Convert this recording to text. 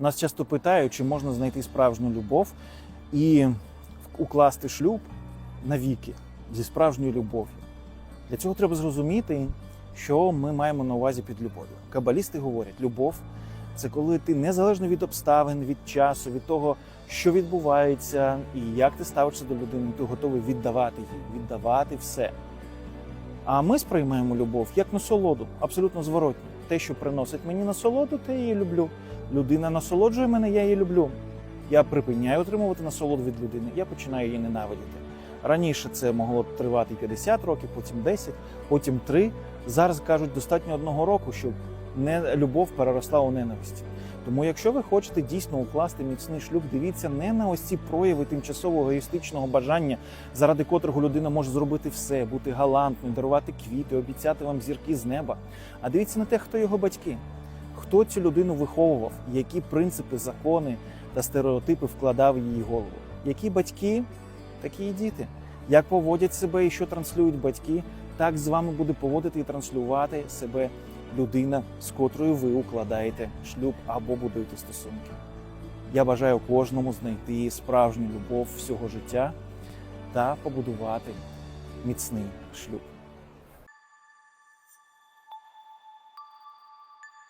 Нас часто питають, чи можна знайти справжню любов і укласти шлюб навіки зі справжньою любов'ю. Для цього треба зрозуміти, що ми маємо на увазі під любов'ю. Кабалісти говорять, любов це коли ти незалежно від обставин, від часу, від того, що відбувається, і як ти ставишся до людини, ти готовий віддавати їй, віддавати все. А ми сприймаємо любов як насолоду, абсолютно зворотньо. Те, що приносить мені насолоду, те я її люблю. Людина насолоджує мене, я її люблю. Я припиняю отримувати насолоду від людини, я починаю її ненавидіти. Раніше це могло тривати 50 років, потім 10, потім 3. Зараз кажуть, достатньо одного року, щоб не любов переросла у ненависть. Тому, якщо ви хочете дійсно укласти міцний шлюб, дивіться не на ось ці прояви тимчасового егоїстичного бажання, заради котрого людина може зробити все, бути галантною, дарувати квіти, обіцяти вам зірки з неба. А дивіться на те, хто його батьки, хто цю людину виховував, які принципи, закони та стереотипи вкладав в її голову. Які батьки, такі і діти. Як поводять себе і що транслюють батьки, так з вами буде поводити і транслювати себе людина, з котрою ви укладаєте шлюб або будуєте стосунки. Я бажаю кожному знайти справжню любов всього життя та побудувати міцний шлюб.